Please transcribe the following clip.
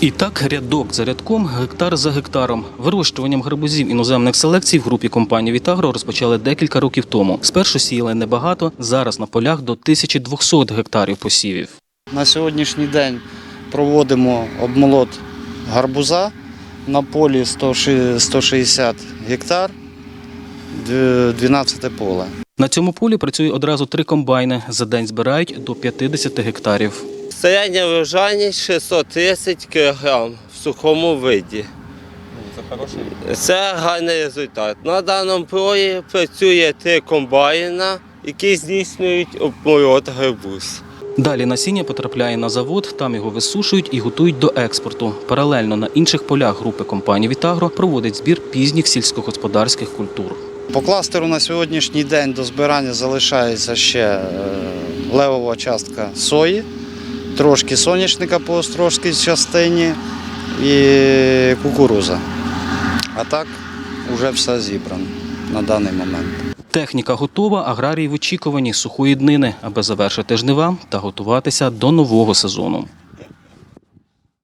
І так, рядок за рядком, гектар за гектаром. Вирощуванням гарбузів іноземних селекцій в групі компанії Вітагро розпочали декілька років тому. Спершу сіяли небагато, зараз на полях до 1200 гектарів посівів. На сьогоднішній день проводимо обмолот гарбуза на полі 160 гектар, 12 поле. На цьому полі працює одразу три комбайни. За день збирають до 50 гектарів. Середня врожайність 630 кг в сухому виді. Це гарний результат. На даному полі працює три комбайна, які здійснюють обморот гарбуз. Далі насіння потрапляє на завод, там його висушують і готують до експорту. Паралельно на інших полях групи компанії Вітагро проводить збір пізніх сільськогосподарських культур. По кластеру на сьогоднішній день до збирання залишається ще е, левова частка сої, трошки соняшника по острожській частині і кукуруза. А так вже все зібрано на даний момент. Техніка готова, аграрії в очікуванні сухої днини, аби завершити жнива та готуватися до нового сезону.